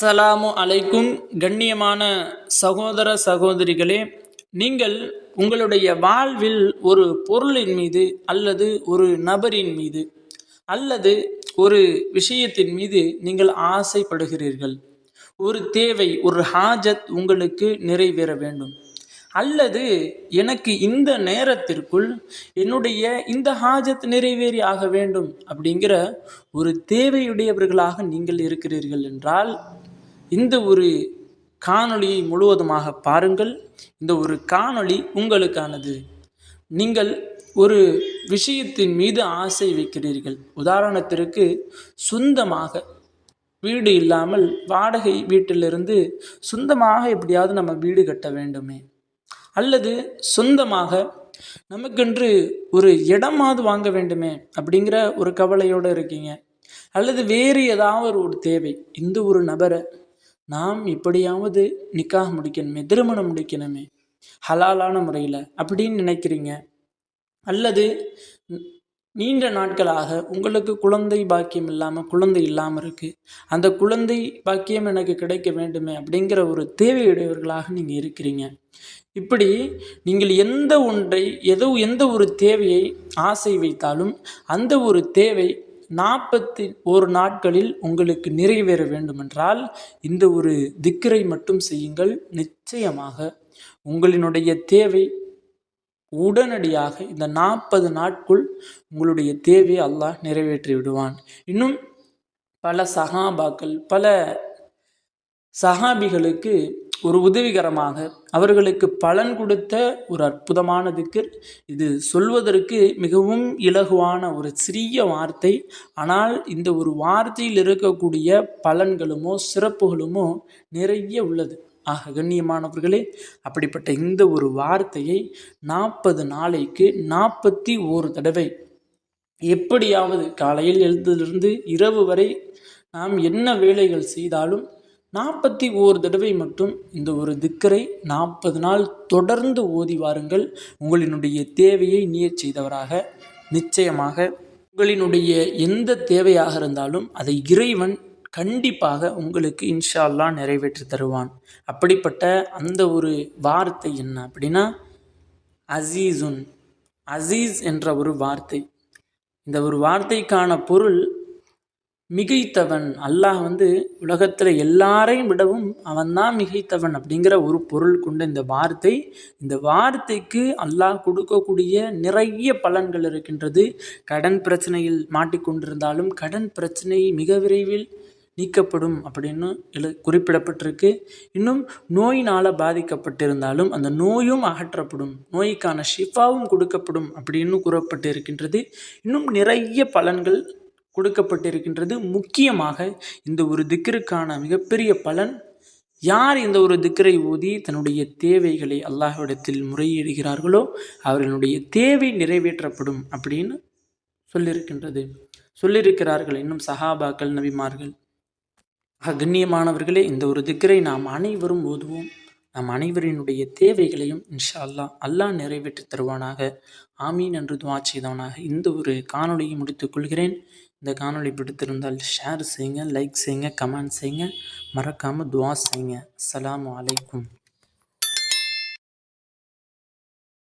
அஸ்ஸலாமு அலைக்கும் கண்ணியமான சகோதர சகோதரிகளே நீங்கள் உங்களுடைய வாழ்வில் ஒரு பொருளின் மீது அல்லது ஒரு நபரின் மீது அல்லது ஒரு விஷயத்தின் மீது நீங்கள் ஆசைப்படுகிறீர்கள். ஒரு தேவை ஒரு ஹாஜத் உங்களுக்கு நிறைவேற வேண்டும். அல்லது எனக்கு இந்த நேரத்திற்குள் என்னுடைய இந்த ஹாஜத் நிறைவேறி ஆக வேண்டும் அப்படிங்கிற ஒரு தேவையுடையவர்களாக நீங்கள் இருக்கிறீர்கள் என்றால் இந்த ஒரு காணொளியை முழுவதுமாக பாருங்கள். இந்த ஒரு காணொளி உங்களுக்கானது. நீங்கள் ஒரு விஷயத்தின் மீது ஆசை வைக்கிறீர்கள். உதாரணத்திற்கு சொந்தமாக வீடு இல்லாமல் வாடகை வீட்டிலிருந்து சொந்தமாக எப்படியாவது நம்ம வீடு கட்ட வேண்டுமே. அல்லது சொந்தமாக நமக்கென்று ஒரு இடமாவது வாங்க வேண்டுமே அப்படிங்கிற ஒரு கவலையோடு இருக்கீங்க. அல்லது வேறு ஏதாவது ஒரு தேவை. இந்த ஒரு நபரை நாம் இப்படியாவது நிக்காக முடிக்கணுமே திருமணம் முடிக்கணுமே ஹலாலான முறையில் அப்படின்னு நினைக்கிறீங்க. அல்லது நீண்ட நாட்களாக உங்களுக்கு குழந்தை பாக்கியம் இல்லாமல் குழந்தை இல்லாமல் இருக்குது அந்த குழந்தை பாக்கியம் எனக்கு கிடைக்க வேண்டுமே அப்படிங்கிற ஒரு தேவையுடையவர்களாக நீங்கள் இருக்கிறீங்க. இப்படி நீங்கள் எந்த ஒன்றை எதோ எந்த ஒரு தேவையை ஆசை வைத்தாலும் அந்த ஒரு தேவை நாற்பத்தி ஒரு நாட்களில் உங்களுக்கு நிறைவேற வேண்டுமென்றால் இந்த ஒரு திக்கரை மட்டும் செய்யுங்கள். நிச்சயமாக உங்களினுடைய தேவை உடனடியாக இந்த நாற்பது நாட்குள் உங்களுடைய தேவையை அல்லாஹ் நிறைவேற்றி விடுவான். இன்னும் பல சகாபாக்கள் பல சஹாபிகளுக்கு ஒரு உதவிகரமாக அவர்களுக்கு பலன் கொடுத்த ஒரு அற்புதமான திக்கர். இது சொல்வதற்கு மிகவும் இலகுவான ஒரு சிறிய வார்த்தை. ஆனால் இந்த ஒரு வார்த்தையில் இருக்கக்கூடிய பலன்களுமோ சிறப்புகளுமோ நிறைய உள்ளது. ஆக கண்ணியமானவர்களே அப்படிப்பட்ட இந்த ஒரு வார்த்தையை நாற்பது நாளைக்கு நாற்பத்தி ஒரு தடவை எப்படியாவது காலையில் எழுந்ததிலிருந்து இரவு வரை நாம் என்ன வேலைகள் செய்தாலும் நாற்பத்தி ஓரு தடவை மட்டும் இந்த ஒரு திக்கரை நாற்பது நாள் தொடர்ந்து ஓதி வாருங்கள். உங்களினுடைய தேவையை நீர் செய்தவராக நிச்சயமாக உங்களினுடைய எந்த தேவையாக இருந்தாலும் அதை இறைவன் கண்டிப்பாக உங்களுக்கு இன்ஷா அல்லா நிறைவேற்றி தருவான். அப்படிப்பட்ட அந்த ஒரு வார்த்தை என்ன அப்படின்னா அசீசுன் அசீஸ் என்ற ஒரு வார்த்தை. இந்த ஒரு வார்த்தைக்கான பொருள் மிகைத்தவன். அல்லாஹ் வந்து உலகத்தில் எல்லாரையும் விடவும் அவன்தான் மிகைத்தவன் அப்படிங்கிற ஒரு பொருள் கொண்ட இந்த வார்த்தை. இந்த வார்த்தைக்கு அல்லாஹ் கொடுக்கக்கூடிய நிறைய பலன்கள் இருக்கின்றது. கடன் பிரச்சனையில் மாட்டிக்கொண்டிருந்தாலும் கடன் பிரச்சனை மிக விரைவில் நீக்கப்படும் அப்படின்னு எழு குறிப்பிடப்பட்டிருக்கு. இன்னும் நோயினால் பாதிக்கப்பட்டிருந்தாலும் அந்த நோயும் அகற்றப்படும். நோய்க்கான ஷிஃபாவும் கொடுக்கப்படும் அப்படின்னு கூறப்பட்டு இருக்கின்றது இன்னும் நிறைய பலன்கள் கொடுக்கப்பட்டிருக்கின்றது. முக்கியமாக இந்த ஒரு திக்கருக்கான மிகப்பெரிய பலன் யார் இந்த ஒரு திக்கரை ஓதி தன்னுடைய தேவைகளை அல்லாஹ்விடத்தில் முறையிடுகிறார்களோ அவர்களுடைய தேவை நிறைவேற்றப்படும் அப்படின்னு சொல்லியிருக்கின்றது சொல்லியிருக்கிறார்கள் இன்னும் சஹாபாக்கள் நபிமார்கள். அகண்ணியமானவர்களே இந்த ஒரு திக்கரை நாம் அனைவரும் ஓதுவோம். நம் அனைவரினுடைய தேவைகளையும் இன்ஷா அல்லாஹ் அல்லாஹ் நிறைவேற்றி தருவானாக. ஆமீன் என்று துவா செய்தவனாக இந்த ஒரு காணொலியை முடித்துக் கொள்கிறேன். இந்த காணொலி பிடித்திருந்தால் ஷேர் செய்யுங்க லைக் செய்யுங்க கமெண்ட் செய்யுங்க. மறக்காமல் துவா செய்யுங்க. அஸ்லாம் வலைக்கும்